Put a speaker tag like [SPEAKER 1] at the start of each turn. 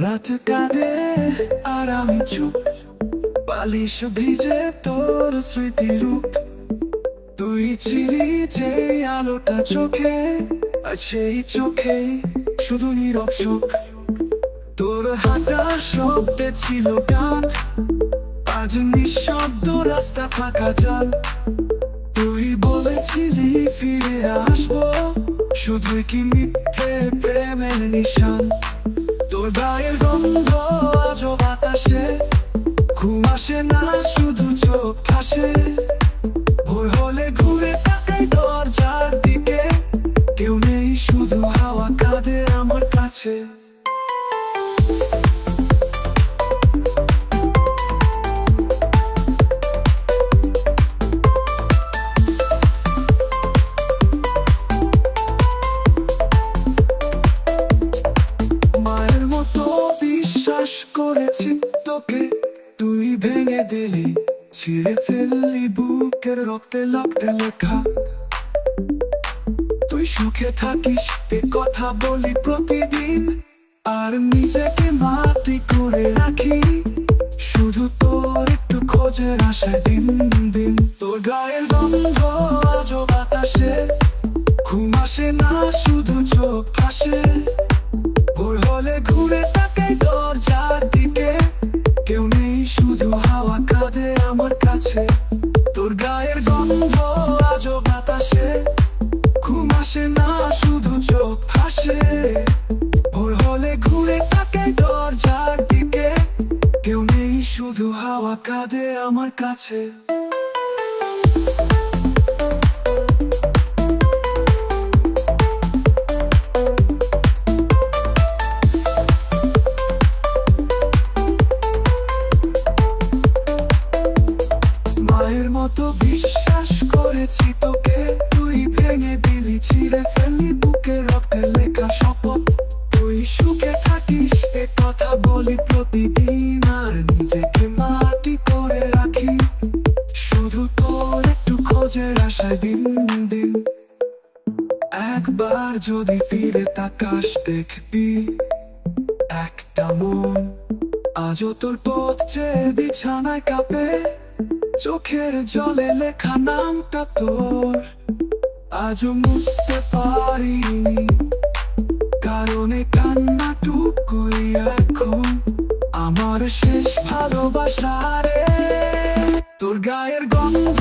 [SPEAKER 1] রাত কাঁদে আর আমি চুপ। বালিশ ভিজে তোর স্মৃতি রূপ তুই ছিলি যে আলোটা চোখে, আর সেই চোখে শুধু নীরব তোর হাঁটার শব্দে ছিল গান, আজ নিঃশব্দ রাস্তা ফাঁকা যান তুই বলেছিলি ফিরে আসব শুধু কি মিথ্যে প্রেমের নিশান। গায়ের গন্ধ করেছি তোকে। তুই ভেঙে দিলি, ছিঁড়ে ফেললি বুকের রক্তে লাগতে লেখা। তুই সুখে থাকিস, এ কথা বলি প্রতিদিন। আর নিজেকে মাটি করে রাখি। শুধু তোর একটু খোঁজের আশায় দিন দিন। তোর গায়ের গন্ধ আজও বাতাসে। ঘুম আসে না, শুধু চোখ ভাসে। ভোর হলে ঘুরে কাছে তোর গায়ের গন্ধ আজও বাতাসে, ঘুম আসে না, শুধু চোখ হাসে ভোর হলে ঘুরে থাকে দরজার দিকে, কেউ নেই, শুধু হাওয়া কাঁদে আমার কাছে। মতো বিশ্বাস করেছি তোকে। তুই ভেঙে দিলি ছিঁড়ে ফেললি বুকে রক্তে লেখা শপথ। তুই সুখে থাকিস, এ কথা বলি প্রতিদিন আর নিজেকে মাটি করে রাখি। শুধু তোর একটু খোঁজের আশায় দিন দিন। একবার যদি ফিরে তাকাস দেখবি, একটা মন আজও তোর পথ চেয়ে বিছানায় কাঁপে। চোখের জলে লেখা নামটা তোর। আজও মুছতে পারিনি, কারণে কান্না টুকুই এখন। আমার শেষ ভালোবাসারে তোর গায়ের গন্ধ